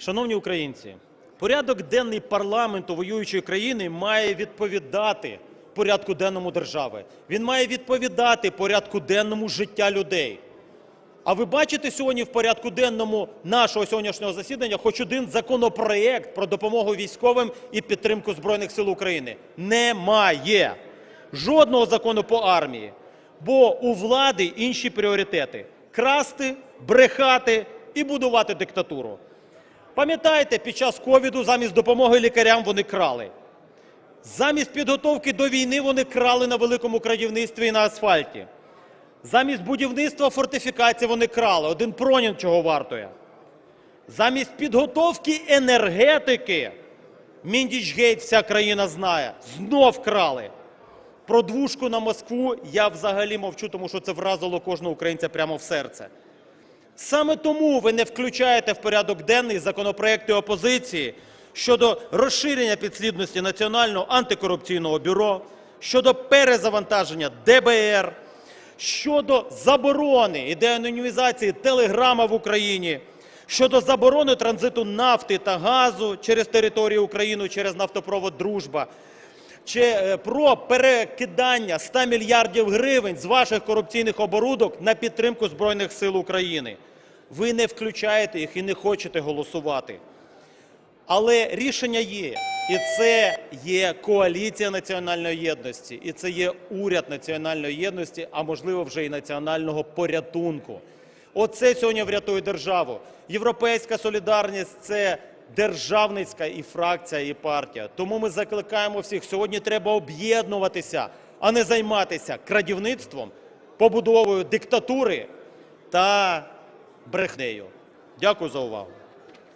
Шановні українці, порядок денний парламенту воюючої країни має відповідати порядку денному держави. Він має відповідати порядку денному життя людей. А ви бачите сьогодні в порядку денному нашого сьогоднішнього засідання хоч один законопроєкт про допомогу військовим і підтримку Збройних сил України? Немає. Жодного закону по армії. Бо у влади інші пріоритети – красти, брехати і будувати диктатуру. Пам'ятаєте, під час ковіду замість допомоги лікарям вони крали. Замість підготовки до війни вони крали на великому крадівництві і на асфальті. Замість будівництва фортифікацій вони крали. Один пронін чого вартує. Замість підготовки енергетики, Міндічгейт вся країна знає, знов крали. Про двушку на Москву я взагалі мовчу, тому що це вразило кожного українця прямо в серце. Саме тому ви не включаєте в порядок денний законопроекти опозиції щодо розширення підслідності Національного антикорупційного бюро, щодо перезавантаження ДБР, щодо заборони і деанонімізації телеграма в Україні, щодо заборони транзиту нафти та газу через територію України через нафтопровод Дружба чи е, про перекидання 100 мільярдів гривень з ваших корупційних оборудок на підтримку Збройних сил України. Ви не включаєте їх і не хочете голосувати. Але рішення є. І це є коаліція національної єдності, і це є уряд національної єдності, а можливо вже і національного порятунку. Оце сьогодні врятує державу. Європейська солідарність це державницька і фракція, і партія. Тому ми закликаємо всіх. Сьогодні треба об'єднуватися, а не займатися крадівництвом, побудовою диктатури та брехнею. Дякую за увагу.